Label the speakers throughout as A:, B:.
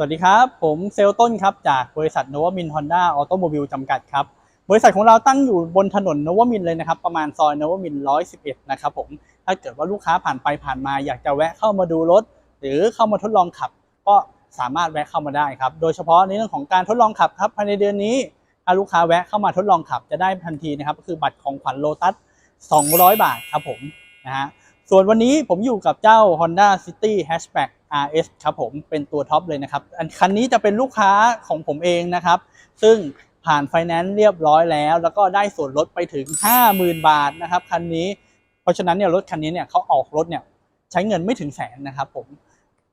A: สวัสดีครับ ผมเซลต้นครับ จากบริษัทโนวามินฮอนด้าออโตโมบิลจำกัดครับ บริษัทของเราตั้งอยู่บนถนนโนวามินเลยนะครับ ประมาณซอยโนวามิน 111 นะครับผม ถ้าเกิดว่าลูกค้าผ่านไปผ่านมาอยากจะแวะเข้ามาดูรถ หรือเข้ามาทดลองขับ ก็สามารถแวะเข้ามาได้ครับ โดยเฉพาะในเรื่องของการทดลองขับครับภายในเดือนนี้ถ้าลูกค้าแวะเข้ามาทดลองขับจะได้ทันทีนะครับก็คือบัตรของขวัญโลตัส 200 บาทครับผมนะฮะ ส่วนวันนี้ผมอยู่กับเจ้า Honda City Hatchback RS ครับผมเป็นตัวท็อปเลยนะครับ อันคันนี้จะเป็นลูกค้าของผมเองนะครับ ซึ่งผ่านไฟแนนซ์เรียบร้อยแล้ว แล้วก็ได้ส่วนลดไปถึง 50,000 บาทนะครับคันนี้เพราะฉะนั้นเนี่ยรถคันนี้เนี่ยเขาออกรถเนี่ยใช้เงินไม่ถึงแสนนะครับผม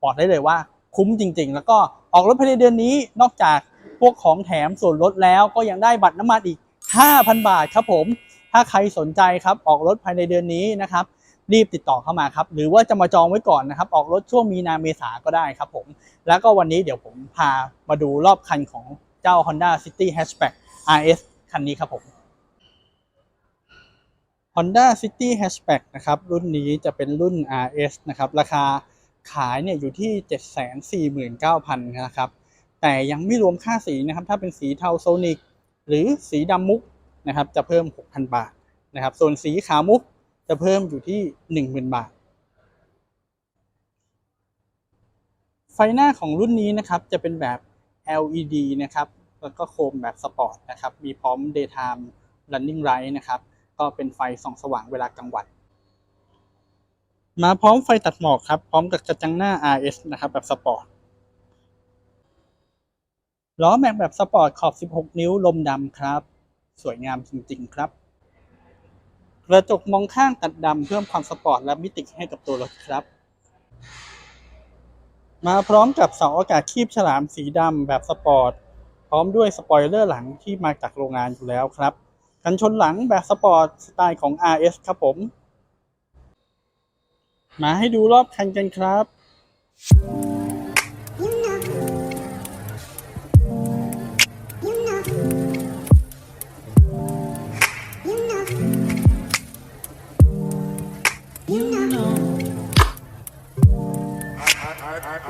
A: บอกได้เลยว่าคุ้มจริง ๆ แล้วก็ออกรถภายในเดือนนี้นอกจากพวกของแถมส่วนลดแล้วก็ยังได้บัตรน้ำมันอีก 5,000 บาทครับผมถ้าใครสนใจครับออกรถภายในเดือนนี้นะครับ รีบติดต่อเข้ามาครับหรือว่าจะมาจองไว้ก่อนนะครับ ออกรถช่วงมีนาเมษาก็ได้ครับผม แล้วก็วันนี้เดี๋ยวผมพามาดูรอบคันของเจ้า Honda City Hatchback RS คันนี้ครับผม Honda City Hatchback นะครับ รุ่นนี้จะเป็นรุ่น RS นะครับ ราคาขายเนี่ยอยู่ที่ 749,000นะครับ แต่ยังไม่รวมค่าสีนะครับ ถ้าเป็นสีเทาโซนิกหรือสีดำมุกนะครับ จะเพิ่ม 6,000 บาทนะครับ ส่วนสีขาวมุก จะเพิ่มอยู่ที่10,000บาท ไฟหน้าของรุ่นนี้นะครับจะเป็นแบบ LED นะครับแล้วก็โคมแบบสปอร์ตนะครับ มีพร้อม daytime running light นะครับ ก็เป็นไฟส่องสว่างเวลากลางวัน มาพร้อมไฟตัดหมอกครับ พร้อมกับกระจังหน้า RS นะครับ แบบสปอร์ต ล้อแม็กแบบสปอร์ตขอบ 16 นิ้วลมดำครับ สวยงามจริง ๆ ครับ กระจกมองข้างตัดดำเพิ่มความสปอร์ตและมิติให้กับตัวรถครับ มาพร้อมกับเสาอากาศคีบฉลามสีดำแบบสปอร์ต พร้อมด้วยสปอยเลอร์หลังที่มาจากโรงงานอยู่แล้วครับ กันชนหลังแบบสปอร์ตสไตล์ของ RS ครับผม มาให้ดูรอบคันกันครับ ส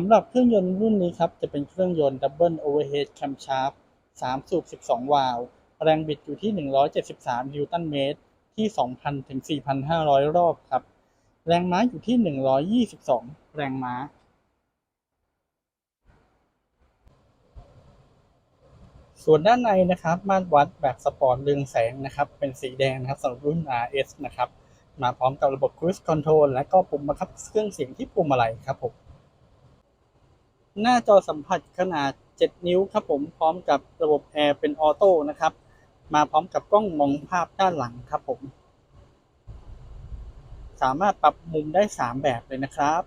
A: ำหรับเครื่องยนต์รุ่นนี้ครับ จะเป็นเครื่องยนต์ Double Overhead Camshaft 3 สูบ 12 วาล์วแรงบิดอยู่ที่ 173 นิวตันเมตร ที่ 2,000 ถึง 4,500 รอบครับ แรงม้าอยู่ที่ 122 แรงม้า ส่วนด้านในนะครับ มาตรวัดแบบสปอร์ตเรืองแสงนะครับ เป็นสีแดงนะครับสำหรับรุ่น RS นะครับ มาพร้อมกับระบบ Cruise Control และก็ปุ่มบังคับเครื่องเสียงที่ปุ่มอะไรครับผม หน้าจอสัมผัสขนาด 7 นิ้วครับผมพร้อมกับระบบแอร์เป็นออโต้นะครับ มาพร้อมกับกล้องมองภาพด้านหลังครับผม สามารถปรับมุมได้ 3 แบบเลยนะครับ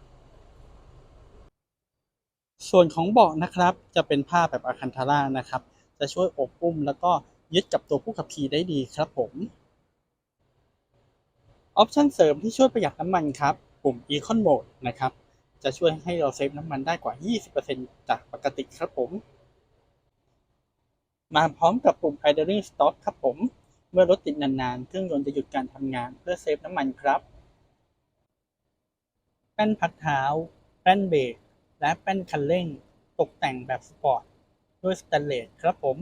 A: ส่วนของเบาะนะครับ จะเป็นผ้าแบบอาคันทาร่านะครับ จะช่วยอบอุ้มแล้วก็ยึดกับตัวผู้ขับขี่ได้ดีครับผม ออปชันเสริมที่ช่วยประหยัดน้ำมันครับ ปุ่ม Econ Mode นะครับ จะช่วยให้เราเซฟน้ำมันได้กว่า 20%จากปกติครับผม มาพร้อมกับปุ่ม idling stop ครับผม เมื่อรถติดนานๆ เครื่องยนต์จะหยุดการทำงานเพื่อเซฟน้ำมันครับ แป้นพักเท้า แป้นเบรก และแป้นคันเร่ง ตกแต่งแบบสปอร์ต ด้วยสแตนเลสครับผม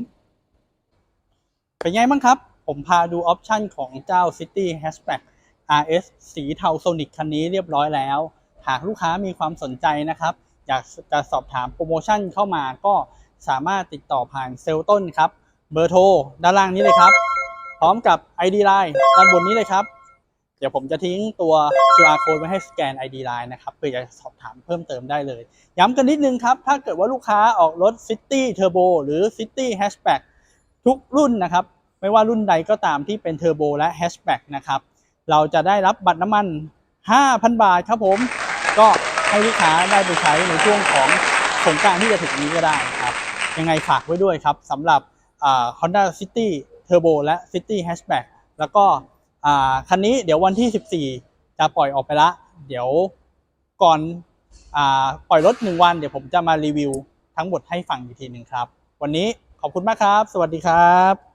A: เป็นไงบ้างครับ ผมพาดูออปชันของเจ้า City Hatchback RS สีเทาโซนิกคันนี้เรียบร้อยแล้ว หากลูกค้ามีความสนใจนะครับ อยากจะสอบถามโปรโมชั่นเข้ามาก็สามารถติดต่อผ่านเซลล์ต้นครับ เบอร์โทรด้านล่างนี้เลยครับ พร้อมกับ ID Line ด้านบนนี้เลยครับ เดี๋ยวผมจะทิ้งตัว QR code ไว้ให้สแกน ID Line นะครับเพื่อจะสอบถามเพิ่มเติมได้เลย ย้ำกันนิดนึงครับ ถ้าเกิดว่าลูกค้าออกรถ City Turbo หรือ City Hatchback ทุกรุ่นนะครับ ไม่ว่ารุ่นใดก็ตามที่เป็น Turbo และ Hatchback นะครับ เราจะได้รับบัตรน้ำมัน 5,000 บาทครับผม ก็ให้ลูกค้าได้ไปใช้ในช่วงของสงการที่จะถึงนี้ก็ได้ครับ ยังไงฝากไว้ด้วยครับสำหรับ Honda City Turbo และ City Hatchback แล้วก็คันนี้เดี๋ยววันที่ 14 จะปล่อยออกไปละ เดี๋ยวก่อนอปล่อยรถ 1 วัน เดี๋ยวผมจะมารีวิวทั้งหมดให้ฟังอีกทีหนึ่งครับ วันนี้ขอบคุณมากครับ สวัสดีครับ